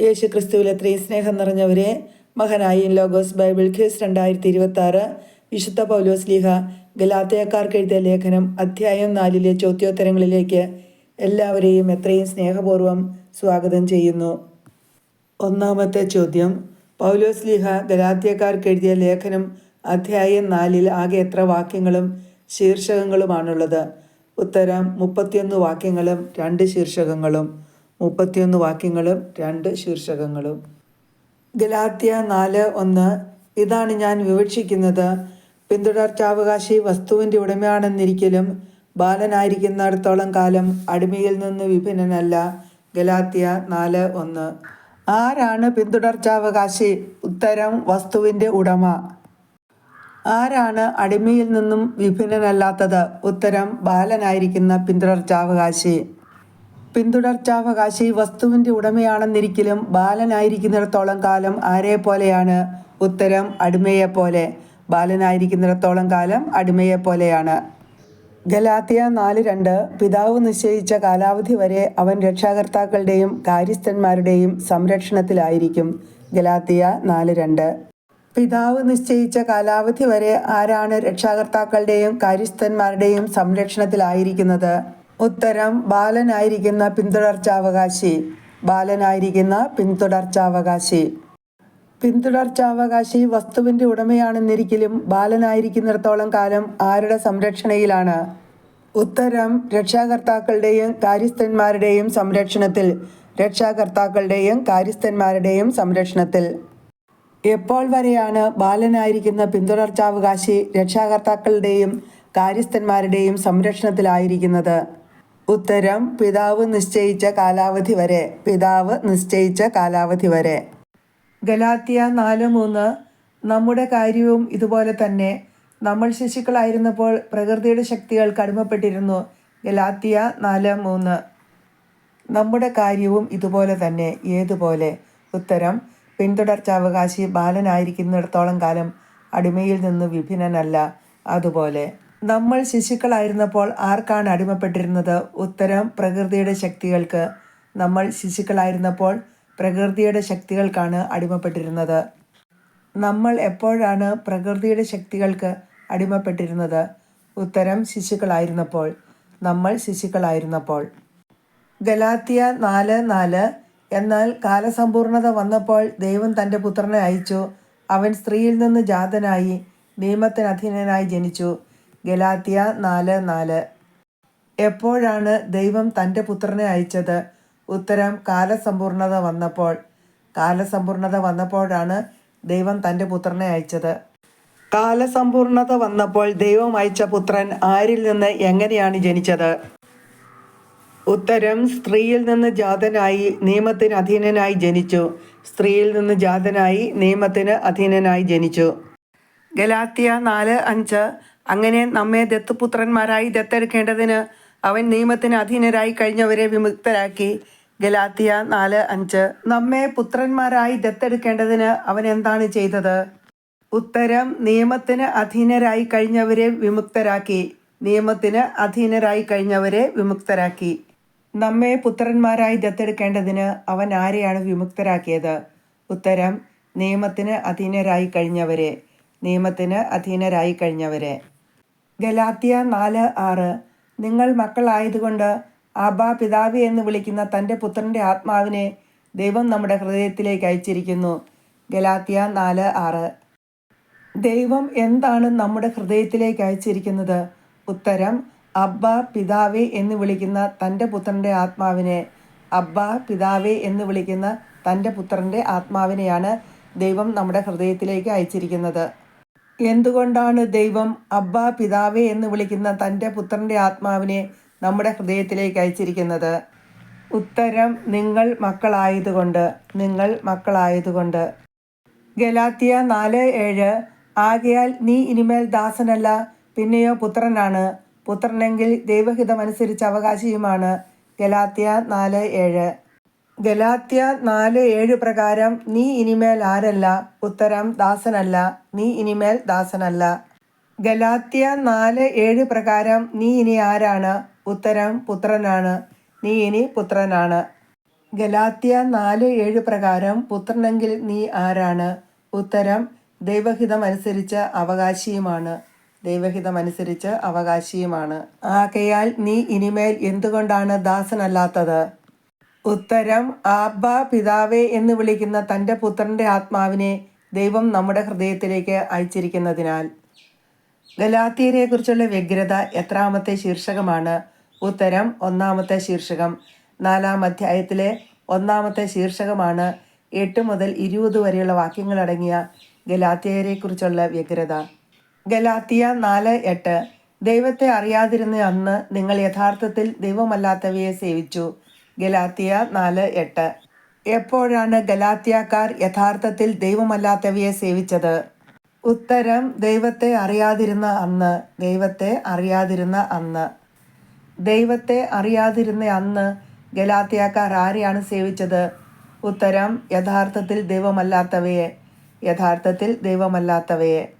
യേശു ക്രിസ്തുവിൽ എത്രയും സ്നേഹം നിറഞ്ഞവരെ മഹനായി ലോഗോസ് ബൈബിൾ കേസ് രണ്ടായിരത്തി ഇരുപത്തി ആറ് വിശുദ്ധ പൗലോസ് ലീഹ ഗലാത്തയക്കാർക്ക് എഴുതിയ ലേഖനം അധ്യായം നാലിലെ ചോദ്യോത്തരങ്ങളിലേക്ക് എല്ലാവരെയും എത്രയും സ്നേഹപൂർവം സ്വാഗതം ചെയ്യുന്നു. ഒന്നാമത്തെ ചോദ്യം പൗലോസ് ലീഹ ഗലാത്യക്കാർക്ക് എഴുതിയ ലേഖനം അധ്യായം നാലിൽ ആകെ എത്ര വാക്യങ്ങളും ശീർഷകങ്ങളുമാണുള്ളത്? ഉത്തരം മുപ്പത്തിയൊന്ന് വാക്യങ്ങളും രണ്ട് ശീർഷകങ്ങളും. മുപ്പത്തിയൊന്ന് വാക്യങ്ങളും രണ്ട് ശീർഷകങ്ങളും. ഗലാത്യ നാല് ഒന്ന് ഇതാണ് ഞാൻ വിവക്ഷിക്കുന്നത്. പിന്തുടർച്ചാവകാശി വസ്തുവിന്റെ ഉടമയാണെന്നിരിക്കലും ബാലനായിരിക്കുന്നിടത്തോളം കാലം അടിമയിൽ നിന്ന് വിഭിന്നനല്ല. ഗലാത്യ നാല് ഒന്ന്. ആരാണ് പിന്തുടർച്ചാവകാശി? ഉത്തരം വസ്തുവിന്റെ ഉടമ. ആരാണ് അടിമയിൽ നിന്നും വിഭിന്നനല്ലാത്തത്? ഉത്തരം ബാലനായിരിക്കുന്ന പിന്തുടർച്ചാവകാശി. പിന്തുടർച്ചാവകാശി വസ്തുവിന്റെ ഉടമയാണെന്നിരിക്കലും ബാലനായിരിക്കുന്നിടത്തോളം കാലം ആരെ പോലെയാണ്? ഉത്തരം അടിമയെ പോലെ. ബാലനായിരിക്കുന്നിടത്തോളം കാലം അടിമയെ പോലെയാണ്. ഗലാത്തിയ നാല് രണ്ട് പിതാവ് നിശ്ചയിച്ച കാലാവധി വരെ അവൻ രക്ഷാകർത്താക്കളുടെയും കാര്യസ്ഥന്മാരുടെയും സംരക്ഷണത്തിലായിരിക്കും. ഗലാത്തിയ നാല് രണ്ട്. പിതാവ് നിശ്ചയിച്ച കാലാവധി വരെ ആരാണ് രക്ഷാകർത്താക്കളുടെയും കാര്യസ്ഥന്മാരുടെയും സംരക്ഷണത്തിലായിരിക്കുന്നത്? ഉത്തരം ബാലനായിരിക്കുന്ന പിന്തുടർച്ചാവകാശി. ബാലനായിരിക്കുന്ന പിന്തുടർച്ചാവകാശി. പിന്തുടർച്ചാവകാശി വസ്തുവിന്റെ ഉടമയാണെന്നിരിക്കലും ബാലനായിരിക്കുന്നിടത്തോളം കാലം ആരുടെ സംരക്ഷണയിലാണ്? ഉത്തരം രക്ഷാകർത്താക്കളുടെയും കാര്യസ്ഥന്മാരുടെയും സംരക്ഷണത്തിൽ. രക്ഷാകർത്താക്കളുടെയും കാര്യസ്ഥന്മാരുടെയും സംരക്ഷണത്തിൽ. എപ്പോൾ വരെയാണ് ബാലനായിരിക്കുന്ന പിന്തുടർച്ചാവകാശി രക്ഷാകർത്താക്കളുടെയും കാര്യസ്ഥന്മാരുടെയും സംരക്ഷണത്തിലായിരിക്കുന്നത്? ഉത്തരം പിതാവ് നിശ്ചയിച്ച കാലാവധി വരെ. പിതാവ് നിശ്ചയിച്ച കാലാവധി വരെ. ഗലാത്തിയ നാല് മൂന്ന്. നമ്മുടെ കാര്യവും ഇതുപോലെ തന്നെ. നമ്മൾ ശിശുക്കളായിരുന്നപ്പോൾ പ്രകൃതിയുടെ ശക്തികൾ അടിമപ്പെട്ടിരുന്നു ഗലാത്തിയ നാല് മൂന്ന്. നമ്മുടെ കാര്യവും ഇതുപോലെ തന്നെ ഏതുപോലെ? ഉത്തരം പിന്തുടർച്ചാവകാശി ബാലനായിരിക്കുന്നിടത്തോളം കാലം അടിമയിൽ നിന്ന് വിഭിന്നനല്ല. അതുപോലെ. നമ്മൾ ശിശുക്കളായിരുന്നപ്പോൾ ആർക്കാണ് അടിമപ്പെട്ടിരുന്നത്? ഉത്തരം പ്രകൃതിയുടെ ശക്തികൾക്ക്. നമ്മൾ ശിശുക്കളായിരുന്നപ്പോൾ പ്രകൃതിയുടെ ശക്തികൾക്കാണ് അടിമപ്പെട്ടിരുന്നത്. നമ്മൾ എപ്പോഴാണ് പ്രകൃതിയുടെ ശക്തികൾക്ക് അടിമപ്പെട്ടിരുന്നത്? ഉത്തരം ശിശുക്കളായിരുന്നപ്പോൾ. നമ്മൾ ശിശുക്കളായിരുന്നപ്പോൾ. ഗലാത്തിയ നാല് നാല്. എന്നാൽ കാലസമ്പൂർണത വന്നപ്പോൾ ദൈവം തന്റെ പുത്രനെ അയച്ചു. അവൻ സ്ത്രീയിൽ നിന്ന് ജാതനായി നിയമത്തിനധീനനായി ജനിച്ചു. ഗലാത്തിയ നാല് നാല്. എപ്പോഴാണ് ദൈവം തന്റെ പുത്രനെ അയച്ചത്? ഉത്തരം കാലസമ്പൂർണത വന്നപ്പോൾ. കാലസമ്പൂർണത വന്നപ്പോഴാണ് ദൈവം തന്റെ പുത്രനെ അയച്ചത്. കാലസമ്പൂർണത വന്നപ്പോൾ ദൈവം അയച്ച പുത്രൻ ആരിൽ നിന്ന് എങ്ങനെയാണ് ജനിച്ചത്? ഉത്തരം സ്ത്രീയിൽ നിന്ന് ജാതനായി നിയമത്തിന് അധീനനായി ജനിച്ചു. സ്ത്രീയിൽ നിന്ന് ജാതനായി നിയമത്തിന് അധീനനായി ജനിച്ചു. ഗലാത്തിയ നാല് അഞ്ച്. അങ്ങനെ നമ്മെ ദത്തുപുത്രന്മാരായി ദത്തെടുക്കേണ്ടതിന് അവൻ നിയമത്തിന് അധീനരായി കഴിഞ്ഞവരെ വിമുക്തരാക്കി. ഗലാത്തിയ നാല് അഞ്ച്. നമ്മെ പുത്രന്മാരായി ദത്തെടുക്കേണ്ടതിന് അവൻ എന്താണ് ചെയ്തത്? ഉത്തരം നിയമത്തിന് അധീനരായി കഴിഞ്ഞവരെ വിമുക്തരാക്കി. നിയമത്തിന് അധീനരായി കഴിഞ്ഞവരെ വിമുക്തരാക്കി. നമ്മെ പുത്രന്മാരായി ദത്തെടുക്കേണ്ടതിന് അവൻ ആരെയാണ് വിമുക്തരാക്കിയത്? ഉത്തരം നിയമത്തിന് അധീനരായി കഴിഞ്ഞവരെ. നിയമത്തിന് അധീനരായി കഴിഞ്ഞവരെ. ഗലാത്തിയ നാല് ആറ്. നിങ്ങൾ മക്കളായതുകൊണ്ട് അബ പിതാവ് എന്ന് വിളിക്കുന്ന തന്റെ പുത്രന്റെ ആത്മാവിനെ ദൈവം നമ്മുടെ ഹൃദയത്തിലേക്ക് അയച്ചിരിക്കുന്നു. ഗലാത്തിയ നാല് ആറ്. ദൈവം എന്താണ് നമ്മുടെ ഹൃദയത്തിലേക്ക് അയച്ചിരിക്കുന്നത്? ഉത്തരം അബ്ബ പിതാവേ എന്ന് വിളിക്കുന്ന തന്റെ പുത്രന്റെ ആത്മാവിനെ. അബ്ബ പിതാവേ എന്ന് വിളിക്കുന്ന തന്റെ പുത്രന്റെ ആത്മാവിനെയാണ് ദൈവം നമ്മുടെ ഹൃദയത്തിലേക്ക് അയച്ചിരിക്കുന്നത്. എന്തുകൊണ്ടാണ് ദൈവം അബ്ബ പിതാവേ എന്ന് വിളിക്കുന്ന തന്റെ പുത്രന്റെ ആത്മാവിനെ നമ്മുടെ ഹൃദയത്തിലേക്ക് അയച്ചിരിക്കുന്നത്? ഉത്തരം നിങ്ങൾ മക്കളായതുകൊണ്ട് നിങ്ങൾ മക്കളായതുകൊണ്ട്. ഗലാത്തിയ നാല് ഏഴ് ആകയാൽ നീ ഇനിമേൽ ദാസനല്ല പിന്നെയോ പുത്രനാണ്. പുത്രനെങ്കിൽ ദൈവഹിതമനുസരിച്ച് അവകാശിയുമാണ്. ഗലാത്തിയ നാല് ഏഴ്. ഗലാത്യ നാല് ഏഴ് പ്രകാരം നീ ഇനിമേൽ ആരല്ല? ഉത്തരം ദാസനല്ല. നീ ഇനിമേൽ ദാസനല്ല. ഗലാത്യ നാല് ഏഴ് പ്രകാരം നീ ഇനി ആരാണ്? ഉത്തരം പുത്രനാണ്. നീ ഇനി പുത്രനാണ്. ഗലാത്യ നാല് ഏഴ് പ്രകാരം പുത്രനെങ്കിൽ നീ ആരാണ്? ഉത്തരം ദൈവഹിതമനുസരിച്ച് അവകാശിയുമാണ്. ദൈവഹിതമനുസരിച്ച് അവകാശിയുമാണ്. ആകയാൽ നീ ഇനിമേൽ എന്തുകൊണ്ടാണ് ദാസനല്ലാത്തത്? ഉത്തരം ആബ്ബ പിതാവേ എന്ന് വിളിക്കുന്ന തന്റെ പുത്രന്റെ ആത്മാവിനെ ദൈവം നമ്മുടെ ഹൃദയത്തിലേക്ക് അയച്ചിരിക്കുന്നതിനാൽ. ഗലാത്തിയരെ കുറിച്ചുള്ള വ്യഗ്രത എത്രാമത്തെ ശീർഷകമാണ്. ഉത്തരം ഒന്നാമത്തെ ശീർഷകം. നാലാം അധ്യായത്തിലെ ഒന്നാമത്തെ ശീർഷകമാണ്. എട്ട് മുതൽ ഇരുപത് വരെയുള്ള വാക്യങ്ങളടങ്ങിയ ഗലാത്തിയരെ കുറിച്ചുള്ള വ്യഗ്രത. ഗലാത്തിയ നാല് എട്ട്. ദൈവത്തെ അറിയാതിരുന്ന അന്ന് നിങ്ങൾ യഥാർത്ഥത്തിൽ ദൈവമല്ലാത്തവയെ സേവിച്ചു. ഗലാത്തിയ നാല് എട്ട്. എപ്പോഴാണ് ഗലാത്തിയക്കാർ യഥാർത്ഥത്തിൽ ദൈവമല്ലാത്തവയെ സേവിച്ചത്? ഉത്തരം ദൈവത്തെ അറിയാതിരുന്ന അന്ന്. ദൈവത്തെ അറിയാതിരുന്ന അന്ന്. ദൈവത്തെ അറിയാതിരുന്ന അന്ന് ഗലാത്തിയക്കാർ ആരെയാണ് സേവിച്ചത്? ഉത്തരം യഥാർത്ഥത്തിൽ ദൈവമല്ലാത്തവയെ. യഥാർത്ഥത്തിൽ ദൈവമല്ലാത്തവയെ.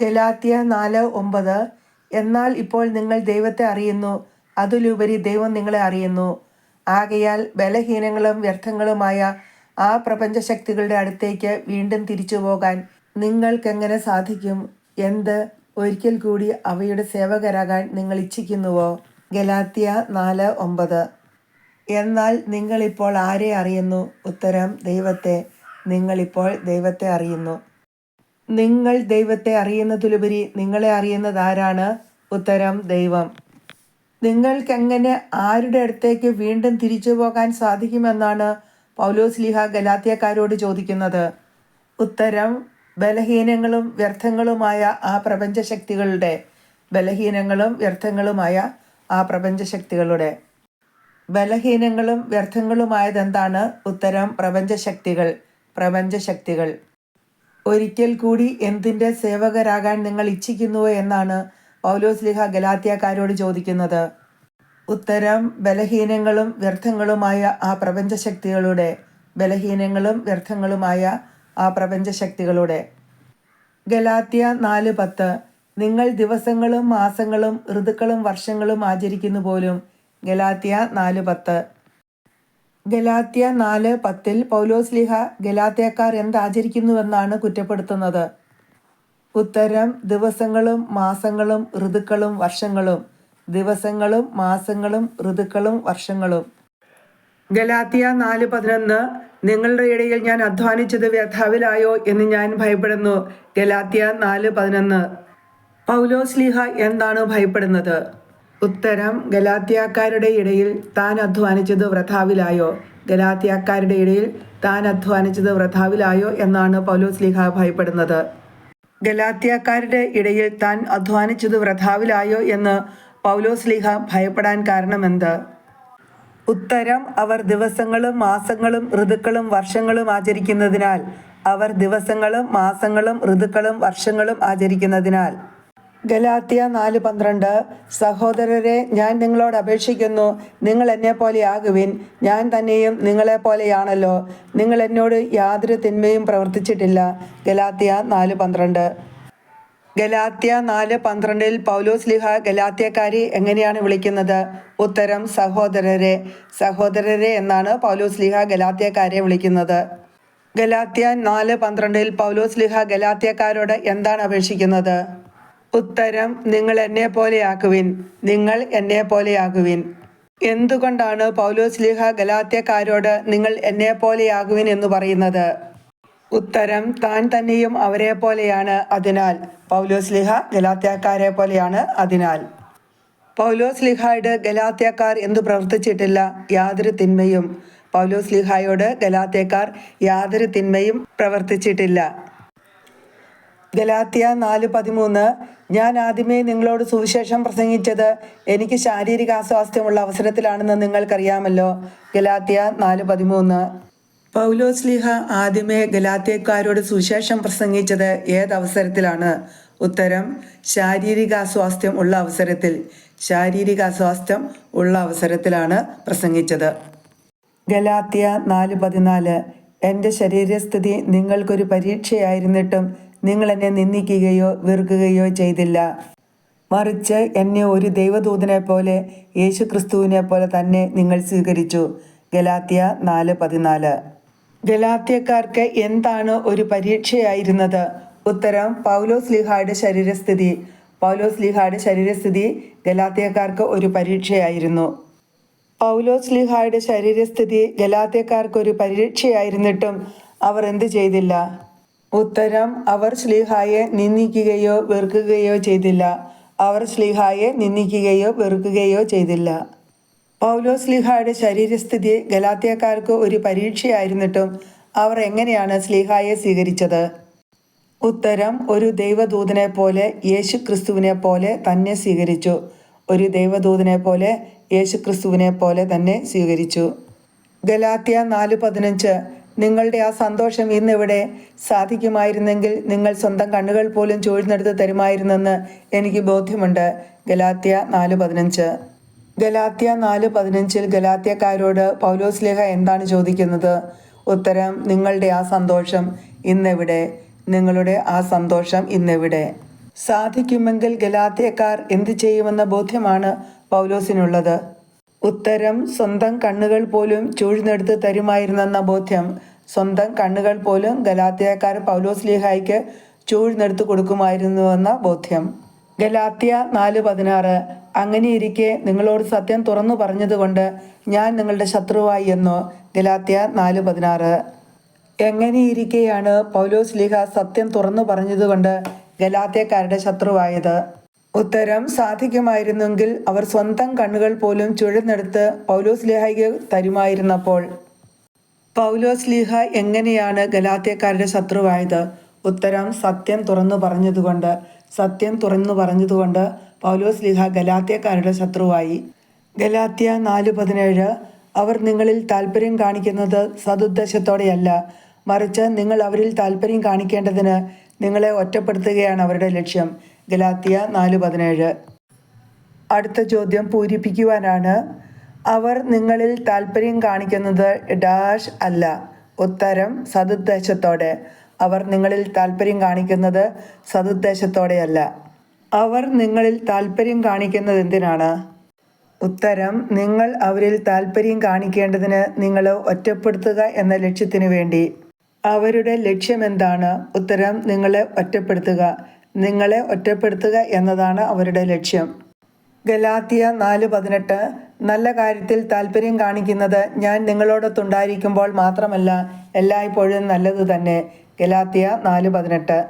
ഗലാത്തിയ നാല് ഒമ്പത് എന്നാൽ ഇപ്പോൾ നിങ്ങൾ ദൈവത്തെ അറിയുന്നു. അതിലുപരി ദൈവം നിങ്ങളെ അറിയുന്നു. ആകയാൽ ബലഹീനങ്ങളും വ്യർത്ഥങ്ങളുമായ ആ പ്രപഞ്ചശക്തികളുടെ അടുത്തേക്ക് വീണ്ടും തിരിച്ചു പോകാൻ നിങ്ങൾക്കെങ്ങനെ സാധിക്കും? എന്ത്? ഒരിക്കൽ കൂടി അവയുടെ സേവകരാകാൻ നിങ്ങൾ ഇച്ഛിക്കുന്നുവോ? ഗലാത്തിയ നാല് ഒമ്പത്. എന്നാൽ നിങ്ങളിപ്പോൾ ആരെ അറിയുന്നു? ഉത്തരം ദൈവത്തെ. നിങ്ങളിപ്പോൾ ദൈവത്തെ അറിയുന്നു. നിങ്ങൾ ദൈവത്തെ അറിയുന്നതിലുപരി നിങ്ങളെ അറിയുന്നത് ആരാണ് ഉത്തരം ദൈവം. നിങ്ങൾക്കെങ്ങനെ ആരുടെ അടുത്തേക്ക് വീണ്ടും തിരിച്ചു പോകാൻ സാധിക്കുമെന്നാണ് പൗലോസ് ലിഹ ഗലാത്തിയക്കാരോട് ചോദിക്കുന്നത്. ഉത്തരം ബലഹീനങ്ങളും വ്യർത്ഥങ്ങളുമായ ആ പ്രപഞ്ചശക്തികളുടെ ബലഹീനങ്ങളും വ്യർത്ഥങ്ങളുമായ ആ പ്രപഞ്ചശക്തികളുടെ. ബലഹീനങ്ങളും വ്യർത്ഥങ്ങളുമായതെന്താണ്? ഉത്തരം പ്രപഞ്ചശക്തികൾ പ്രപഞ്ചശക്തികൾ. ഒരിക്കൽ കൂടി എന്തിന്റെ സേവകരാകാൻ നിങ്ങൾ ഇച്ഛിക്കുന്നുവോ എന്നാണ് പൗലോസ് ലിഹ ഗലാത്യക്കാരോട് ചോദിക്കുന്നത് ഉത്തരം ബലഹീനങ്ങളും വ്യർത്ഥങ്ങളുമായ ആ പ്രപഞ്ചശക്തികളുടെ ബലഹീനങ്ങളും വ്യർത്ഥങ്ങളുമായ ആ പ്രപഞ്ചശക്തികളുടെ. ഗലാത്യ നാല് പത്ത് നിങ്ങൾ ദിവസങ്ങളും മാസങ്ങളും ഋതുക്കളും വർഷങ്ങളും ആചരിക്കുന്നു പോലും. ഗലാത്യ നാല് പത്ത്. ഗലാത്യ നാല് പത്തിൽ പൗലോസ് ലിഹ ഗലാത്യക്കാർ എന്താചരിക്കുന്നുവെന്നാണ് കുറ്റപ്പെടുത്തുന്നത്? ഉത്തരം ദിവസങ്ങളും മാസങ്ങളും ഋതുക്കളും വർഷങ്ങളും. ദിവസങ്ങളും മാസങ്ങളും ഋതുക്കളും വർഷങ്ങളും. ഗലാത്തിയ നാല് പതിനൊന്ന് നിങ്ങളുടെ ഇടയിൽ ഞാൻ അധ്വാനിച്ചത് വ്യഥാവിലായോ എന്ന് ഞാൻ ഭയപ്പെടുന്നു. ഗലാത്തിയ നാല് പതിനൊന്ന്. പൗലോസ് ലീഹ എന്താണ് ഭയപ്പെടുന്നത്? ഉത്തരം ഗലാത്തിയാക്കാരുടെ ഇടയിൽ താൻ അധ്വാനിച്ചത് വ്രഥാവിലായോ ഗലാത്തിയാക്കാരുടെ ഇടയിൽ താൻ അധ്വാനിച്ചത് വ്രഥാവിലായോ എന്നാണ് പൗലോസ് ലീഹ ഭയപ്പെടുന്നത്. ഗലാത്യക്കാരുടെ ഇടയിൽ താൻ അധ്വാനിച്ചത് വ്രതാവിലായോ എന്ന് പൗലോസ് ലീഹ ഭയപ്പെടാൻ കാരണമെന്ത്? ഉത്തരം അവർ ദിവസങ്ങളും മാസങ്ങളും ഋതുക്കളും വർഷങ്ങളും ആചരിക്കുന്നതിനാൽ അവർ ദിവസങ്ങളും മാസങ്ങളും ഋതുക്കളും വർഷങ്ങളും ആചരിക്കുന്നതിനാൽ. ഗലാത്തിയ നാല് പന്ത്രണ്ട് സഹോദരരെ ഞാൻ നിങ്ങളോട് അപേക്ഷിക്കുന്നു നിങ്ങൾ എന്നെ പോലെ ആകുവിൻ. ഞാൻ തന്നെയും നിങ്ങളെ പോലെയാണല്ലോ. നിങ്ങൾ എന്നോട് യാതൊരു തിന്മയും പ്രവർത്തിച്ചിട്ടില്ല. ഗലാത്തിയ നാല് പന്ത്രണ്ട്. ഗലാത്യ നാല് പന്ത്രണ്ടിൽ പൗലോസ് ലിഹ ഗലാത്യക്കാരി എങ്ങനെയാണ് വിളിക്കുന്നത്? ഉത്തരം സഹോദരരെ. സഹോദരരെ എന്നാണ് പൗലോസ് ലിഹ ഗലാത്യക്കാരെ വിളിക്കുന്നത്. ഗലാത്യ നാല് പന്ത്രണ്ടിൽ പൗലോസ് ലിഹ ഗലാത്യക്കാരോട് എന്താണ് അപേക്ഷിക്കുന്നത്? ഉത്തരം നിങ്ങൾ എന്നെ പോലെയാക്കുവിൻ. നിങ്ങൾ എന്നെ പോലെയാകുവിൻ എന്തുകൊണ്ടാണ് പൗലോസ് ലിഹ ഗലാത്യക്കാരോട് നിങ്ങൾ എന്നെ പോലെയാകുവിൻ എന്ന് പറയുന്നത്? ഉത്തരം താൻ തന്നെയും അവരെ പോലെയാണ് അതിനാൽ. പൗലോസ് ലിഹ ഗലാത്യക്കാരെ പോലെയാണ് അതിനാൽ. പൗലോസ് ലിഹായോട് ഗലാത്യക്കാർ എന്തു പ്രവർത്തിച്ചിട്ടില്ല? യാതൊരു തിന്മയും. പൗലോസ് ലിഹായോട് ഗലാത്യക്കാർ യാതൊരു തിന്മയും പ്രവർത്തിച്ചിട്ടില്ല. ഗലാത്യ നാല് പതിമൂന്ന് ഞാൻ ആദ്യമേ നിങ്ങളോട് സുവിശേഷം പ്രസംഗിച്ചത് എനിക്ക് ശാരീരിക അസ്വാസ്ഥ്യമുള്ള അവസരത്തിലാണെന്ന് നിങ്ങൾക്കറിയാമല്ലോ. ഗലാത്തിയ നാല് പതിമൂന്ന്. പൗലോസ് ലീഹ ആദ്യമേ ഗലാത്യക്കാരോട് സുവിശേഷം പ്രസംഗിച്ചത് ഏത് അവസരത്തിലാണ്? ഉത്തരം ശാരീരിക അസ്വാസ്ഥ്യം ഉള്ള അവസരത്തിൽ. ശാരീരിക അസ്വാസ്ഥ്യം ഉള്ള അവസരത്തിലാണ് പ്രസംഗിച്ചത്. ഗലാത്തിയ നാല് പതിനാല്. എന്റെ ശരീരസ്ഥിതി നിങ്ങൾക്കൊരു പരീക്ഷയായിരുന്നിട്ടും നിങ്ങൾ എന്നെ നിന്ദിക്കുകയോ വെറുക്കുകയോ ചെയ്തില്ല. മറിച്ച് എന്നെ ഒരു ദൈവദൂതനെ പോലെ യേശു ക്രിസ്തുവിനെ പോലെ തന്നെ നിങ്ങൾ സ്വീകരിച്ചു. ഗലാത്യ നാല് പതിനാല്. ഗലാത്യക്കാർക്ക് എന്താണ് ഒരു പരീക്ഷയായിരുന്നത്? ഉത്തരം പൗലോസ് ലിഹായുടെ ശരീരസ്ഥിതി. പൗലോസ് ലിഹായുടെ ശരീരസ്ഥിതി ഗലാത്യക്കാർക്ക് ഒരു പരീക്ഷയായിരുന്നു. പൗലോസ് ലിഹായുടെ ശരീരസ്ഥിതി ഗലാത്യക്കാർക്ക് ഒരു പരീക്ഷയായിരുന്നിട്ടും അവർ എന്ത് ചെയ്തില്ല? ഉത്തരം അവർ ശ്ലീഹായെ നിന്ദിക്കുകയോ വെറുക്കുകയോ ചെയ്തില്ല. അവർ ശ്ലീഹായെ നിന്ദിക്കുകയോ വെറുക്കുകയോ ചെയ്തില്ല. പൗലോസ് സ്ലിഹായുടെ ശരീരസ്ഥിതി ഗലാത്തിയക്കാർക്ക് ഒരു പരീക്ഷയായിരുന്നിട്ടും അവർ എങ്ങനെയാണ് സ്ലിഹായെ സ്വീകരിച്ചത്? ഉത്തരം ഒരു ദൈവദൂതനെ പോലെ യേശു ക്രിസ്തുവിനെ പോലെ തന്നെ സ്വീകരിച്ചു. ഒരു ദൈവദൂതനെ പോലെ യേശു ക്രിസ്തുവിനെ പോലെ തന്നെ സ്വീകരിച്ചു. ഗലാത്തിയ നാല് പതിനഞ്ച് നിങ്ങളുടെ ആ സന്തോഷം ഇന്നിവിടെ സാധിക്കുമായിരുന്നെങ്കിൽ നിങ്ങൾ സ്വന്തം കണ്ണുകൾ പോലും ചൂഴ്ന്നെടുത്ത് തരുമായിരുന്നെന്ന് എനിക്ക് ബോധ്യമുണ്ട്. ഗലാത്യ നാല് പതിനഞ്ച്. ഗലാത്യ നാല് പതിനഞ്ചിൽ ഗലാത്യക്കാരോട് പൗലോസ്ലേഹ എന്താണ് ചോദിക്കുന്നത്? ഉത്തരം നിങ്ങളുടെ ആ സന്തോഷം ഇന്നെവിടെ. നിങ്ങളുടെ ആ സന്തോഷം ഇന്നെവിടെ. സാധിക്കുമെങ്കിൽ ഗലാത്യക്കാർ എന്തു ചെയ്യുമെന്ന ബോധ്യമാണ് പൗലോസിനുള്ളത്. ഉത്തരം സ്വന്തം കണ്ണുകൾ പോലും ചൂഴ്ന്നെടുത്ത് തരുമായിരുന്നെന്ന ബോധ്യം സ്വന്തം കണ്ണുകൾ പോലും ഗലാത്തിയക്കാരൻ പൗലോസ് ലീഹായ്ക്ക് ചൂഴ്ന്നെടുത്ത് കൊടുക്കുമായിരുന്നുവെന്ന ബോധ്യം. ഗലാത്തിയ നാല് പതിനാറ് അങ്ങനെയിരിക്കെ നിങ്ങളോട് സത്യം തുറന്നു പറഞ്ഞതുകൊണ്ട് ഞാൻ നിങ്ങളുടെ ശത്രുവായി എന്നോ ഗലാത്തിയ നാല് പതിനാറ്. എങ്ങനെയിരിക്കെയാണ് പൗലോസ് ലീഹ സത്യം തുറന്നു പറഞ്ഞതുകൊണ്ട് ഗലാത്തിയക്കാരുടെ ശത്രുവായത്? ഉത്തരം സാധിക്കുമായിരുന്നെങ്കിൽ അവർ സ്വന്തം കണ്ണുകൾ പോലും ചുഴന്നെടുത്ത് പൗലോസ് ലിഹായ്ക്ക് തരുമായിരുന്നപ്പോൾ. പൗലോസ് ലീഹ എങ്ങനെയാണ് ഗലാത്യക്കാരുടെ ശത്രുവായത്? ഉത്തരം സത്യം തുറന്നു പറഞ്ഞതുകൊണ്ട് സത്യം തുറന്നു പറഞ്ഞതുകൊണ്ട് പൗലോസ് ലീഹ ഗലാത്യക്കാരുടെ ശത്രുവായി. ഗലാത്യ നാല് പതിനേഴ് അവർ നിങ്ങളിൽ താല്പര്യം കാണിക്കുന്നത് സതുദ്ദേശത്തോടെയല്ല മറിച്ച് നിങ്ങൾ അവരിൽ താല്പര്യം കാണിക്കേണ്ടതിന് നിങ്ങളെ ഒറ്റപ്പെടുത്തുകയാണ് അവരുടെ ലക്ഷ്യം. ഗലാത്തിയ നാല് പതിനേഴ്. അടുത്ത ചോദ്യം പൂരിപ്പിക്കുവാനാണ്. അവർ നിങ്ങളിൽ താല്പര്യം കാണിക്കുന്നത് ഡാഷ് അല്ല ഉത്തരം സതുദ്ദേശത്തോടെ അവർ നിങ്ങളിൽ താല്പര്യം കാണിക്കുന്നത് സതുദ്ദേശത്തോടെയല്ല അവർ നിങ്ങളിൽ താല്പര്യം കാണിക്കുന്നത് എന്തിനാണ്? ഉത്തരം നിങ്ങൾ അവരിൽ താല്പര്യം കാണിക്കേണ്ടതിന് നിങ്ങൾ ഒറ്റപ്പെടുത്തുക എന്ന ലക്ഷ്യത്തിനു വേണ്ടി. അവരുടെ ലക്ഷ്യം എന്താണ് ഉത്തരം നിങ്ങളെ ഒറ്റപ്പെടുത്തുക. നിങ്ങളെ ഒറ്റപ്പെടുത്തുക എന്നതാണ് അവരുടെ ലക്ഷ്യം. ഗലാത്തിയ നാല് പതിനെട്ട് നല്ല കാര്യത്തിൽ താല്പര്യം കാണിക്കുന്നത് ഞാൻ നിങ്ങളോടൊത്തുണ്ടായിരിക്കുമ്പോൾ മാത്രമല്ല എല്ലായ്പ്പോഴും നല്ലത് തന്നെ. ഗലാത്തിയ നാല് പതിനെട്ട്.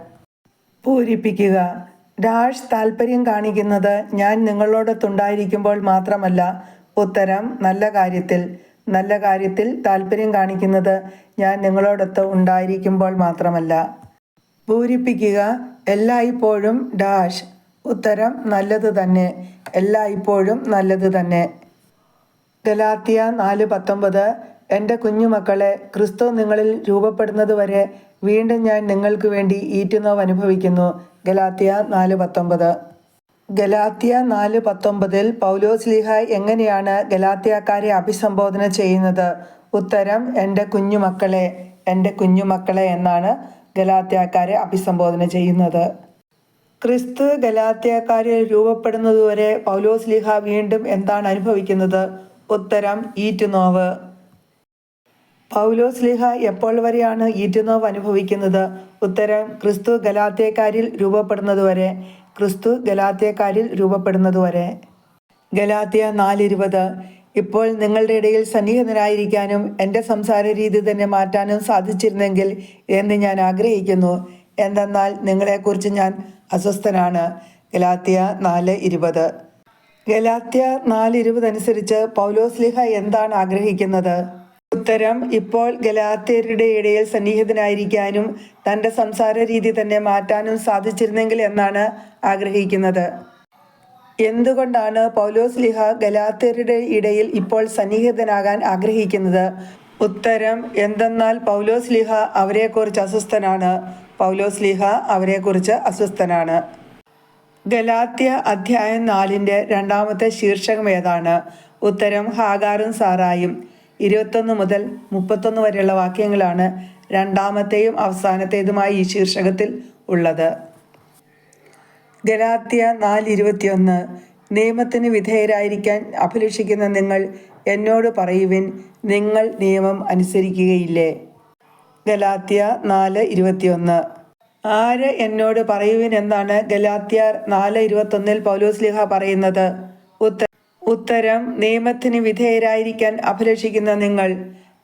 പൂരിപ്പിക്കുക. ഡാഷ് താല്പര്യം കാണിക്കുന്നത് ഞാൻ നിങ്ങളോടൊത്തുണ്ടായിരിക്കുമ്പോൾ മാത്രമല്ല ഉത്തരം നല്ല കാര്യത്തിൽ. നല്ല കാര്യത്തിൽ താല്പര്യം കാണിക്കുന്നത് ഞാൻ നിങ്ങളോടൊത്ത് ഉണ്ടായിരിക്കുമ്പോൾ മാത്രമല്ല. പൂരിപ്പിക്കുക. എല്ലായ്പ്പോഴും ഡാഷ്. ഉത്തരം നല്ലത് തന്നെ. എല്ലായ്പ്പോഴും നല്ലത് തന്നെ. ഗലാത്തിയ നാല് പത്തൊമ്പത്. എന്റെ കുഞ്ഞുമക്കളെ ക്രിസ്തു നിങ്ങളിൽ രൂപപ്പെടുന്നത് വരെ വീണ്ടും ഞാൻ നിങ്ങൾക്ക് വേണ്ടി ഈറ്റുന്നോവ് അനുഭവിക്കുന്നു ഗലാത്തിയ നാല് പത്തൊമ്പത്. ഗലാത്തിയ നാല് പത്തൊമ്പതിൽ പൗലോസ് ലിഹായ് എങ്ങനെയാണ് ഗലാത്തിയക്കാരെ അഭിസംബോധന ചെയ്യുന്നത്? ഉത്തരം എന്റെ കുഞ്ഞുമക്കളെ എന്റെ കുഞ്ഞുമക്കളെ എന്നാണ് ഗലാത്യക്കാരെ അഭിസംബോധന ചെയ്യുന്നത്. ക്രിസ്തു ഗലാത്യക്കാരിൽ രൂപപ്പെടുന്നതുവരെ പൗലോസ് ലിഹ വീണ്ടും എന്താണ് അനുഭവിക്കുന്നത്? ഉത്തരം ഈറ്റുനോവ്. പൗലോസ് ലിഹ എപ്പോൾ വരെയാണ് ഈറ്റുനോവ് അനുഭവിക്കുന്നത്? ഉത്തരം ക്രിസ്തു ഗലാത്യക്കാരിൽ രൂപപ്പെടുന്നതുവരെ ക്രിസ്തു ഗലാത്യക്കാരിൽ രൂപപ്പെടുന്നതുവരെ ഗലാത്യ നാലിരുപത്. ഇപ്പോൾ നിങ്ങളുടെ ഇടയിൽ സന്നിഹിതനായിരിക്കാനും എന്റെ സംസാര രീതി തന്നെ മാറ്റാനും സാധിച്ചിരുന്നെങ്കിൽ എന്ന് ഞാൻ ആഗ്രഹിക്കുന്നു. എന്തെന്നാൽ നിങ്ങളെക്കുറിച്ച് ഞാൻ അസ്വസ്ഥനാണ്. ഗലാത്തിയ നാല് ഇരുപത്. ഗലാത്യ നാല് ഇരുപത് അനുസരിച്ച് പൗലോസ്ലിഹ എന്താണ് ആഗ്രഹിക്കുന്നത്? ഉത്തരം ഇപ്പോൾ ഗലാത്യരുടെ ഇടയിൽ സന്നിഹിതനായിരിക്കാനും തന്റെ സംസാര രീതി തന്നെ മാറ്റാനും സാധിച്ചിരുന്നെങ്കിൽ എന്നാണ് ആഗ്രഹിക്കുന്നത്. എന്തുകൊണ്ടാണ് പൗലോസ് ലിഹ ഗലാത്യരുടെ ഇടയിൽ ഇപ്പോൾ സന്നിഹിതനാകാൻ ആഗ്രഹിക്കുന്നത്? ഉത്തരം എന്തെന്നാൽ പൗലോസ് ലിഹ അവരെക്കുറിച്ച് അസ്വസ്ഥനാണ്. പൗലോസ് ലിഹ അവരെക്കുറിച്ച് അസ്വസ്ഥനാണ്. ഗലാത്യ അധ്യായം നാലിന്റെ രണ്ടാമത്തെ ശീർഷകം ഏതാണ്? ഉത്തരം ഹാഗാറും സാറായും. ഇരുപത്തൊന്ന് മുതൽ മുപ്പത്തൊന്ന് വരെയുള്ള വാക്യങ്ങളാണ് രണ്ടാമത്തെയും അവസാനത്തേതുമായി ഈ ശീർഷകത്തിൽ ഉള്ളത്. ഗലാത്യ നാല് ഇരുപത്തിയൊന്ന് നിയമത്തിന് വിധേയരായിരിക്കാൻ അഭിലഷിക്കുന്ന നിങ്ങൾ എന്നോട് പറയുവിൻ നിങ്ങൾ നിയമം അനുസരിക്കുകയില്ലേ? ഗലാത്യ നാല് ഇരുപത്തിയൊന്ന്. ആര് എന്നോട് പറയുവിൻ എന്നാണ് ഗലാത്യർ നാല് ഇരുപത്തൊന്നിൽ പൗലോസ്ലിഹ പറയുന്നത്. ഉത്ത ഉത്തരം നിയമത്തിന് വിധേയരായിരിക്കാൻ അഭിലഷിക്കുന്ന നിങ്ങൾ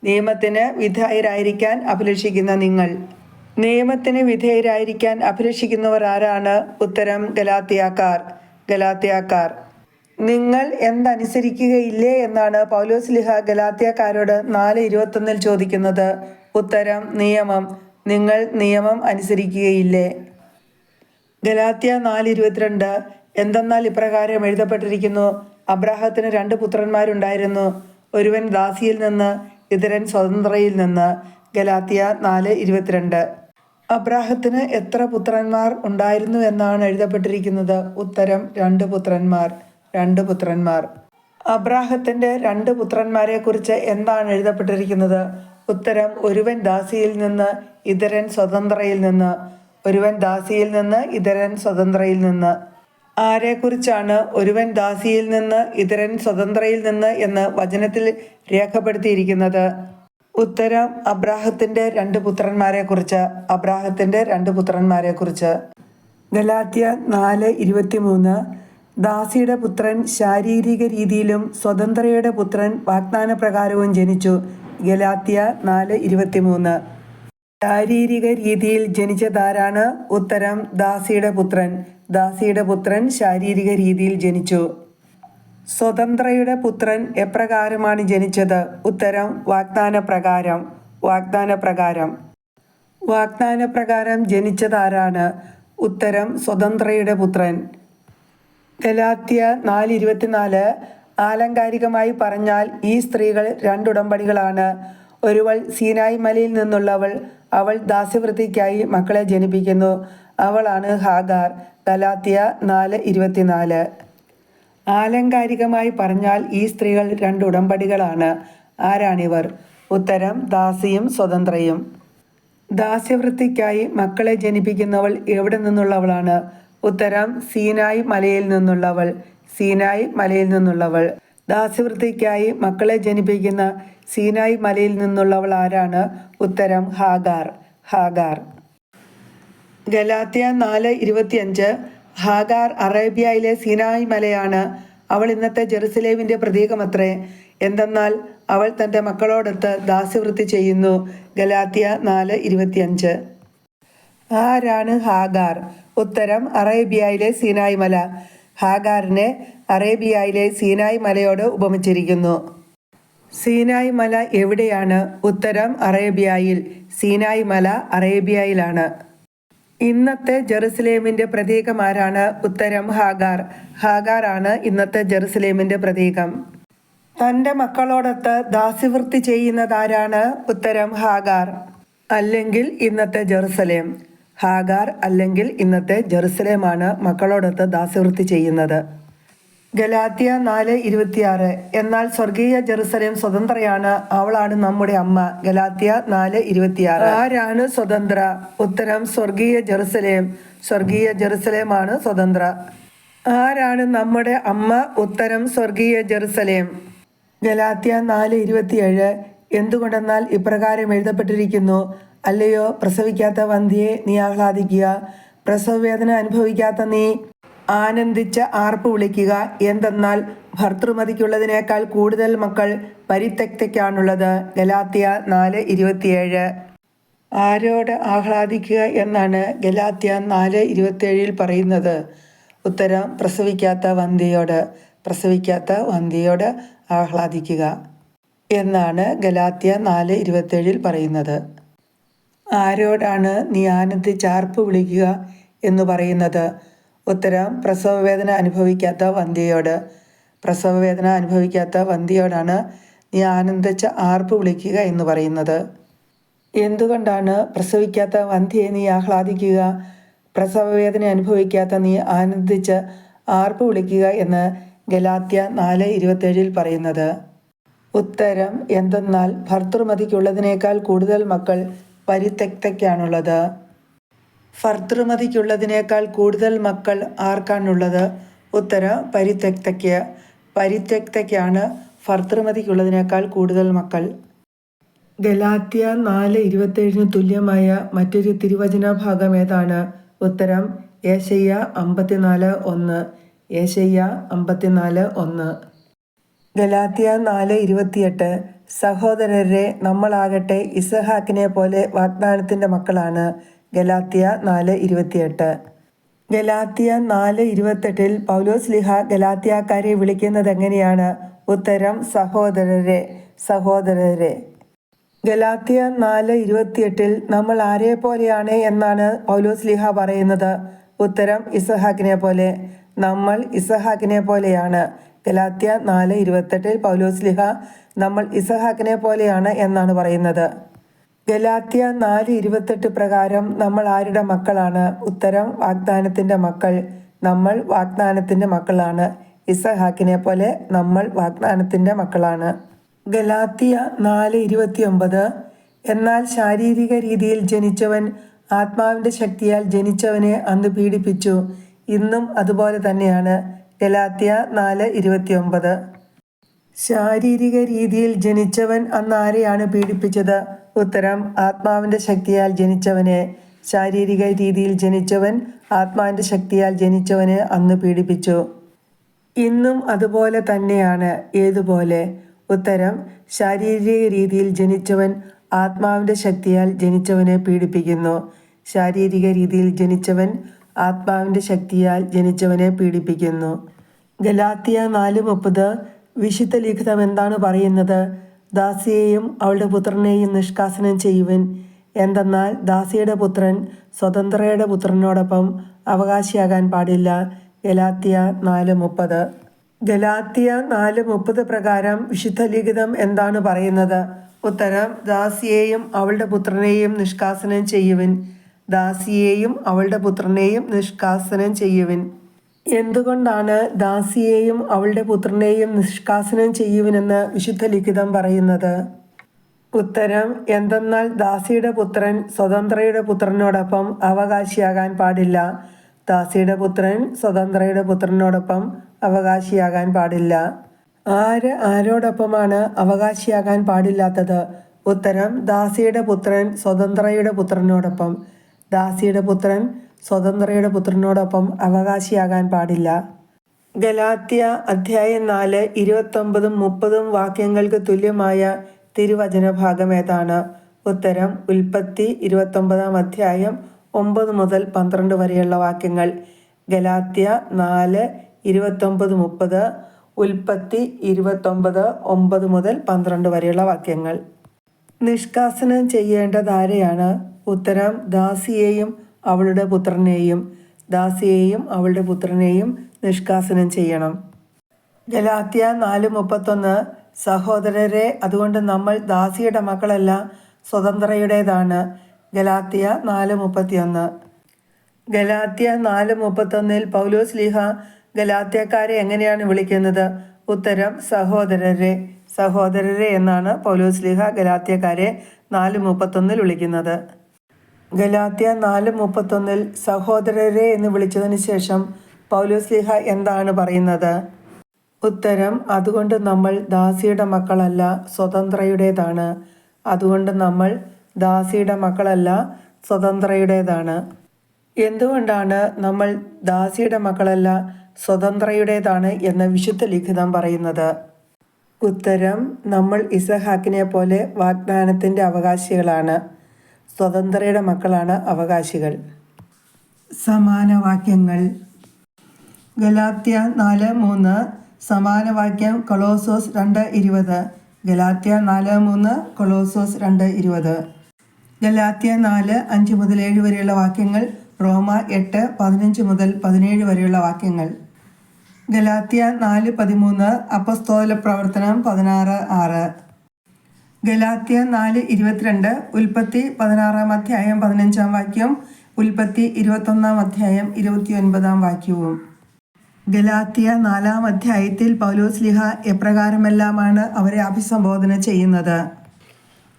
നിയമത്തിന് വിധേയരായിരിക്കാൻ അഭിലഷിക്കുന്ന നിങ്ങൾ. നിയമത്തിന് വിധേയരായിരിക്കാൻ അഭിലഷിക്കുന്നവർ ആരാണ്? ഉത്തരം ഗലാത്തിയാക്കാർ. ഗലാത്തിയാക്കാർ. നിങ്ങൾ എന്തനുസരിക്കുകയില്ലേ എന്നാണ് പൗലോസ് ലിഹ ഗലാത്തിയാക്കാരോട് നാല് ഇരുപത്തൊന്നിൽ ചോദിക്കുന്നത്. ഉത്തരം നിയമം. നിങ്ങൾ നിയമം അനുസരിക്കുകയില്ലേ? ഗലാത്യ നാല് ഇരുപത്തിരണ്ട്. എന്തെന്നാൽ ഇപ്രകാരം എഴുതപ്പെട്ടിരിക്കുന്നു. അബ്രാഹത്തിന് രണ്ട് പുത്രന്മാരുണ്ടായിരുന്നു. ഒരുവൻ ദാസിയിൽ നിന്ന് ഇതരൻ സ്വതന്ത്രയിൽ നിന്ന്. ഗലാത്തിയ നാല് ഇരുപത്തിരണ്ട്. അബ്രാഹത്തിന് എത്ര പുത്രന്മാർ ഉണ്ടായിരുന്നു എന്നാണ് എഴുതപ്പെട്ടിരിക്കുന്നത്? ഉത്തരം രണ്ട് പുത്രന്മാർ രണ്ട് പുത്രന്മാർ. അബ്രാഹത്തിന്റെ രണ്ട് പുത്രന്മാരെ കുറിച്ച് എന്താണ് എഴുതപ്പെട്ടിരിക്കുന്നത്? ഉത്തരം ഒരുവൻ ദാസിയിൽ നിന്ന് ഇതരൻ സ്വതന്ത്രയിൽ നിന്ന്. ഒരുവൻ ദാസിയിൽ നിന്ന് ഇതരൻ സ്വതന്ത്രയിൽ നിന്ന്. ആരെക്കുറിച്ചാണ് ഒരുവൻ ദാസിയിൽ നിന്ന് ഇതരൻ സ്വതന്ത്രയിൽ നിന്ന് എന്ന് വചനത്തിൽ രേഖപ്പെടുത്തിയിരിക്കുന്നത്? ഉത്തരം അബ്രാഹത്തിന്റെ രണ്ട് പുത്രന്മാരെ കുറിച്ച് അബ്രാഹത്തിന്റെ രണ്ട് പുത്രന്മാരെ കുറിച്ച് ഗലാത്യ നാല് ഇരുപത്തിമൂന്ന്. ദാസിയുടെ പുത്രൻ ശാരീരിക രീതിയിലും സ്വതന്ത്രയുടെ പുത്രൻ വാഗ്ദാന പ്രകാരവും ജനിച്ചു. ഗലാത്യ നാല് ഇരുപത്തിമൂന്ന്. ശാരീരിക രീതിയിൽ ജനിച്ചതാരാണ്? ഉത്തരം ദാസിയുടെ പുത്രൻ. ദാസിയുടെ പുത്രൻ ശാരീരിക രീതിയിൽ ജനിച്ചു. സ്വതന്ത്രയുടെ പുത്രൻ എപ്രകാരമാണ് ജനിച്ചത്? ഉത്തരം വാഗ്ദാന പ്രകാരം വാഗ്ദാന പ്രകാരം വാഗ്ദാന പ്രകാരം ജനിച്ചതാരാണ്? ഉത്തരം സ്വതന്ത്രയുടെ പുത്രൻ. ഗലാത്യ നാല് ഇരുപത്തിനാല് ആലങ്കാരികമായി പറഞ്ഞാൽ ഈ സ്ത്രീകൾ രണ്ടുടമ്പടികളാണ്. ഒരുവൾ സീനായി മലയിൽ നിന്നുള്ളവൾ അവൾ ദാസ്യവൃത്തിക്കായി മക്കളെ ജനിപ്പിക്കുന്നു. അവളാണ് ഹാഗാർ. ഗലാത്യ നാല് ഇരുപത്തിനാല്. ആലങ്കാരികമായി പറഞ്ഞാൽ ഈ സ്ത്രീകൾ രണ്ട് ഉടമ്പടികളാണ്. ആരാണിവർ? ഉത്തരം ദാസിയും സ്വതന്ത്രയും. ദാസ്യവൃത്തിക്കായി മക്കളെ ജനിപ്പിക്കുന്നവൾ എവിടെ നിന്നുള്ളവളാണ്? ഉത്തരം സീനായി മലയിൽ നിന്നുള്ളവൾ. സീനായി മലയിൽ നിന്നുള്ളവൾ. ദാസ്യവൃത്തിക്കായി മക്കളെ ജനിപ്പിക്കുന്ന സീനായി മലയിൽ നിന്നുള്ളവൾ ആരാണ്? ഉത്തരം ഹാഗാർ. ഹാഗാർ. ഗലാത്യ നാല് ഇരുപത്തിയഞ്ച്. ഹാഗാർ അറേബ്യയിലെ സീനായ് മലയാണ് അവൾ ഇന്നത്തെ ജെറുസലേമിന്റെ പ്രതീകമത്രേ. എന്തെന്നാൽ അവൾ തന്റെ മക്കളോടൊത്ത് ദാസ്യവൃത്തി ചെയ്യുന്നു. ഗലാത്തിയ നാല് ഇരുപത്തിയഞ്ച്. ആരാണ് ഹാഗാർ? ഉത്തരം അറേബ്യയിലെ സീനായ് മല. ഹാഗാറിനെ അറേബ്യയിലെ സീനായ് മലയോട് ഉപമിച്ചിരിക്കുന്നു. സീനായ് മല എവിടെയാണ്? ഉത്തരം അറേബ്യയിൽ. സീനായ് മല അറേബ്യയിലാണ്. ഇന്നത്തെ ജെറുസലേമിന്റെ പ്രതീകം ആരാണ്? ഉത്തരം ഹാഗാർ. ഹാഗാർ ആണ് ഇന്നത്തെ ജെറുസലേമിന്റെ പ്രതീകം. തന്റെ മക്കളോടൊത്ത് ദാസ്യവൃത്തി ചെയ്യുന്നതാരാണ്? ഉത്തരം ഹാഗാർ. അല്ലെങ്കിൽ ഇന്നത്തെ ജെറുസലേം. ഹാഗാർ അല്ലെങ്കിൽ ഇന്നത്തെ ജെറുസലേമാണ് മക്കളോടൊത്ത് ദാസിവൃത്തി ചെയ്യുന്നത്. ഗലാത്യ നാല് ഇരുപത്തിയാറ്. എന്നാൽ സ്വർഗീയ ജെറുസലേം സ്വതന്ത്രയാണ് അവളാണ് നമ്മുടെ അമ്മ. ഗലാത്തിയ നാല് ഇരുപത്തിയാറ്. ആരാണ് സ്വതന്ത്ര? ഉത്തരം സ്വർഗീയ ജെറുസലേം. സ്വർഗീയ ജെറുസലേമാണ് സ്വതന്ത്ര. ആരാണ് നമ്മുടെ അമ്മ? ഉത്തരം സ്വർഗീയ ജെറുസലേം. ഗലാത്തിയ നാല് ഇരുപത്തിയേഴ്. എന്തുകൊണ്ടെന്നാൽ ഇപ്രകാരം എഴുതപ്പെട്ടിരിക്കുന്നു അല്ലയോ പ്രസവിക്കാത്ത വന്ധ്യയെ നീ ആഹ്ലാദിക്കുക. പ്രസവവേദന അനുഭവിക്കാത്ത നീ ആനന്ദിച്ച് ആർപ്പ് വിളിക്കുക എന്തെന്നാൽ ഭർത്തൃമതിക്കുള്ളതിനേക്കാൾ കൂടുതൽ മക്കൾ പരിത്യക്തയ്ക്കാണുള്ളത്. ഗലാത്തിയ നാല് ഇരുപത്തിയേഴ്. ആരോട് ആഹ്ലാദിക്കുക എന്നാണ് ഗലാത്തിയ നാല് ഇരുപത്തിയേഴിൽ പറയുന്നത്. ഉത്തരം പ്രസവിക്കാത്ത വന്ധ്യയോട്. പ്രസവിക്കാത്ത വന്ധ്യയോട് ആഹ്ലാദിക്കുക എന്നാണ് ഗലാത്തിയ നാല് ഇരുപത്തേഴിൽ പറയുന്നത്. ആരോടാണ് നീ ആനന്ദിച്ച് ആർപ്പ് വിളിക്കുക എന്ന് പറയുന്നത്? ഉത്തരം പ്രസവവേദന അനുഭവിക്കാത്ത വന്ധ്യയോട്. പ്രസവവേദന അനുഭവിക്കാത്ത വന്ധ്യയോടാണ് നീ ആനന്ദിച്ച ആർപ്പ് വിളിക്കുക എന്ന് പറയുന്നത്. എന്തുകൊണ്ടാണ് പ്രസവിക്കാത്ത വന്ധ്യയെ നീ ആഹ്ലാദിക്കുക? പ്രസവവേദന അനുഭവിക്കാത്ത നീ ആനന്ദിച്ച് ആർപ്പ് വിളിക്കുക എന്ന് ഗലാത്യ നാല് ഇരുപത്തേഴിൽ പറയുന്നത്. ഉത്തരം എന്തെന്നാൽ ഭർത്തൃമതിക്കുള്ളതിനേക്കാൾ കൂടുതൽ മക്കൾ പരിത്യക്തയ്ക്കാണുള്ളത്. ഭർത്തൃമതിക്കുള്ളതിനേക്കാൾ കൂടുതൽ മക്കൾ ആർക്കാണുള്ളത്? ഉത്തര പരിത്യക്തയ്ക്ക്. പരിത്യക്തയ്ക്കാണ് ഭർത്തൃമതിക്കുള്ളതിനേക്കാൾ കൂടുതൽ മക്കൾ. ഗലാത്യ നാല് ഇരുപത്തേഴിന് തുല്യമായ മറ്റൊരു തിരുവചന ഭാഗം ഏതാണ്? ഉത്തരം ഏശയ്യ അമ്പത്തിനാല് ഒന്ന്. ഏശയ്യ അമ്പത്തിനാല് ഒന്ന്. ഗലാത്യ നാല് ഇരുപത്തിയെട്ട്. സഹോദരരെ നമ്മളാകട്ടെ ഇസഹാക്കിനെ പോലെ വാഗ്ദാനത്തിന്റെ മക്കളാണ്. ഗലാത്യ നാല് ഇരുപത്തിയെട്ട്. ഗലാത്തിയ നാല് ഇരുപത്തെട്ടിൽ പൗലോസ് ലിഹ ഗലാത്യക്കാരെ വിളിക്കുന്നത് എങ്ങനെയാണ്? ഉത്തരം സഹോദരരെ സഹോദരരെ. ഗലാത്തിയ നാല് ഇരുപത്തിയെട്ടിൽ നമ്മൾ ആരെ പോലെയാണ് എന്നാണ് പൗലോസ് ലിഹ പറയുന്നത്. ഉത്തരം ഇസഹാക്കിനെ പോലെ. നമ്മൾ ഇസഹാക്കിനെ പോലെയാണ്. ഗലാത്തിയ നാല് ഇരുപത്തെട്ടിൽ പൗലോസ് ലിഹ നമ്മൾ ഇസഹാക്കിനെ പോലെയാണ് എന്നാണ് പറയുന്നത്. ഗലാത്യ നാല് ഇരുപത്തെട്ട് പ്രകാരം നമ്മൾ ആരുടെ മക്കളാണ്? ഉത്തരം വാഗ്ദാനത്തിന്റെ മക്കൾ. നമ്മൾ വാഗ്ദാനത്തിന്റെ മക്കളാണ്. ഇസഹാക്കിനെ പോലെ നമ്മൾ വാഗ്ദാനത്തിന്റെ മക്കളാണ്. ഗലാത്തിയ നാല് ഇരുപത്തിയൊമ്പത് എന്നാൽ ശാരീരിക രീതിയിൽ ജനിച്ചവൻ ആത്മാവിന്റെ ശക്തിയാൽ ജനിച്ചവനെ അന്ന് പീഡിപ്പിച്ചു. ഇന്നും അതുപോലെ തന്നെയാണ്. ഗലാത്തിയ നാല് ഇരുപത്തിയൊമ്പത്. ശാരീരിക രീതിയിൽ ജനിച്ചവൻ അന്നാരെയാണ് പീഡിപ്പിച്ചത്? ഉത്തരം ആത്മാവിന്റെ ശക്തിയാൽ ജനിച്ചവനെ. ശാരീരിക രീതിയിൽ ജനിച്ചവൻ ആത്മാവിന്റെ ശക്തിയാൽ ജനിച്ചവനെ അന്ന് പീഡിപ്പിച്ചു. ഇന്നും അതുപോലെ തന്നെയാണ് ഏതുപോലെ? ഉത്തരം ശാരീരിക രീതിയിൽ ജനിച്ചവൻ ആത്മാവിന്റെ ശക്തിയാൽ ജനിച്ചവനെ പീഡിപ്പിക്കുന്നു. ശാരീരിക രീതിയിൽ ജനിച്ചവൻ ആത്മാവിന്റെ ശക്തിയാൽ ജനിച്ചവനെ പീഡിപ്പിക്കുന്നു. ഗലാത്തിയ നാല് മുപ്പത് വിശുദ്ധ ലിഖിതം എന്താണ് പറയുന്നത്? ദാസിയെയും അവളുടെ പുത്രനെയും നിഷ്കാസനം ചെയ്യുവൻ. എന്തെന്നാൽ ദാസിയുടെ പുത്രൻ സ്വതന്ത്രയുടെ പുത്രനോടൊപ്പം അവകാശിയാകാൻ പാടില്ല. ഗലാത്തിയ നാല് മുപ്പത്. ഗലാത്തിയ നാല് മുപ്പത് പ്രകാരം വിശുദ്ധ ലിഖിതം എന്താണ് പറയുന്നത്? ഉത്തരം ദാസിയെയും അവളുടെ പുത്രനെയും നിഷ്കാസനം ചെയ്യുവൻ. ദാസിയെയും അവളുടെ പുത്രനെയും നിഷ്കാസനം ചെയ്യുവൻ. എന്തുകൊണ്ടാണ് ദാസിയെയും അവളുടെ പുത്രനെയും നിഷ്കാസനം ചെയ്യുവനെന്ന് വിശുദ്ധ ലിഖിതം പറയുന്നത്? ഉത്തരം എന്തെന്നാൽ ദാസിയുടെ പുത്രൻ സ്വതന്ത്രയുടെ പുത്രനോടൊപ്പം അവകാശിയാകാൻ പാടില്ല. ദാസിയുടെ പുത്രൻ സ്വതന്ത്രയുടെ പുത്രനോടൊപ്പം അവകാശിയാകാൻ പാടില്ല. ആര് ആരോടൊപ്പമാണ് അവകാശിയാകാൻ പാടില്ലാത്തത്? ഉത്തരം ദാസിയുടെ പുത്രൻ സ്വതന്ത്രയുടെ പുത്രനോടൊപ്പം. ദാസിയുടെ പുത്രൻ സ്വതന്ത്രയുടെ പുത്രനോടൊപ്പം അവകാശിയാകാൻ പാടില്ല. ഗലാത്യ അധ്യായം നാല് ഇരുപത്തൊമ്പതും മുപ്പതും വാക്യങ്ങൾക്ക് തുല്യമായ തിരുവചന ഭാഗം ഏതാണ്? ഉത്തരം ഉൽപ്പത്തി ഇരുപത്തൊമ്പതാം അധ്യായം ഒമ്പത് മുതൽ പന്ത്രണ്ട് വരെയുള്ള വാക്യങ്ങൾ. ഗലാത്യ നാല് ഇരുപത്തൊമ്പത് മുപ്പത് ഉൽപ്പത്തി ഇരുപത്തൊമ്പത് ഒമ്പത് മുതൽ പന്ത്രണ്ട് വരെയുള്ള വാക്യങ്ങൾ. നിഷ്കാസനം ചെയ്യേണ്ടത് ആരെയാണ്? ഉത്തരം ദാസിയെയും അവളുടെ പുത്രനെയും ദാസിയെയും അവളുടെ പുത്രനെയും നിഷ്കാസനം ചെയ്യണം. ഗലാത്യ നാല് മുപ്പത്തൊന്ന് സഹോദരരെ അതുകൊണ്ട് നമ്മൾ ദാസിയുടെ മക്കളല്ല സ്വതന്ത്രയുടേതാണ്. ഗലാത്യ നാല് മുപ്പത്തിയൊന്ന്. ഗലാത്യ നാല് മുപ്പത്തൊന്നിൽ പൗലോസ് ലീഹ ഗലാത്യക്കാരെ എങ്ങനെയാണ് വിളിക്കുന്നത്? ഉത്തരം സഹോദരരെ. സഹോദരരെ എന്നാണ് പൗലോസ് ലീഹ ഗലാത്യക്കാരെ നാല് മുപ്പത്തൊന്നിൽ വിളിക്കുന്നത്. ഗലാത്യ നാല് മുപ്പത്തൊന്നിൽ സഹോദരരെ എന്ന് വിളിച്ചതിന് ശേഷം പൗലോസ്ലിഹ എന്താണ് പറയുന്നത്? ഉത്തരം അതുകൊണ്ട് നമ്മൾ ദാസിയുടെ മക്കളല്ല സ്വതന്ത്രയുടേതാണ്. അതുകൊണ്ട് നമ്മൾ ദാസിയുടെ മക്കളല്ല സ്വതന്ത്രയുടേതാണ്. എന്തുകൊണ്ടാണ് നമ്മൾ ദാസിയുടെ മക്കളല്ല സ്വതന്ത്രയുടേതാണ് എന്ന് വിശുദ്ധ ലിഖിതം പറയുന്നത്? ഉത്തരം നമ്മൾ ഇസഹാക്കിനെ പോലെ വാഗ്ദാനത്തിന്റെ അവകാശികളാണ്. സ്വതന്ത്രയുടെ മക്കളാണ് അവകാശികൾ. സമാനവാക്യങ്ങൾ. ഗലാത്യ നാല് മൂന്ന് സമാനവാക്യം കൊളോസോസ് രണ്ട് ഇരുപത്. ഗലാത്യ നാല് മൂന്ന് കൊളോസോസ് രണ്ട് ഇരുപത്. ഗലാത്യ നാല് അഞ്ച് മുതൽ ഏഴ് വരെയുള്ള വാക്യങ്ങൾ റോമ എട്ട് പതിനഞ്ച് മുതൽ പതിനേഴ് വരെയുള്ള വാക്യങ്ങൾ. ഗലാത്യ നാല് പതിമൂന്ന് അപ്പസ്തോല പ്രവർത്തനം പതിനാറ് ആറ്. ഗലാത്യ നാല് ഇരുപത്തിരണ്ട് ഉൽപ്പത്തി പതിനാറാം അധ്യായം പതിനഞ്ചാം വാക്യം ഉൽപ്പത്തി ഇരുപത്തൊന്നാം അധ്യായം ഇരുപത്തിയൊൻപതാം വാക്യവും. ഗലാത്തിയ നാലാം അധ്യായത്തിൽ പൗലോസ് ലിഹ എപ്രകാരമെല്ലാമാണ് അവരെ അഭിസംബോധന ചെയ്യുന്നത്?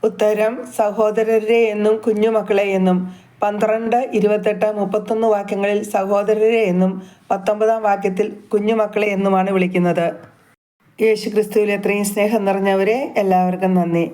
ഉത്തരം സഹോദരരെ എന്നും കുഞ്ഞുമക്കളെ എന്നും. പന്ത്രണ്ട് ഇരുപത്തെട്ട് മുപ്പത്തൊന്ന് വാക്യങ്ങളിൽ സഹോദരരെ എന്നും പത്തൊമ്പതാം വാക്യത്തിൽ കുഞ്ഞുമക്കളെ എന്നുമാണ് വിളിക്കുന്നത്. യേശു ക്രിസ്തുവിൽ എത്രയും സ്നേഹം നിറഞ്ഞവരെ എല്ലാവർക്കും നന്ദി.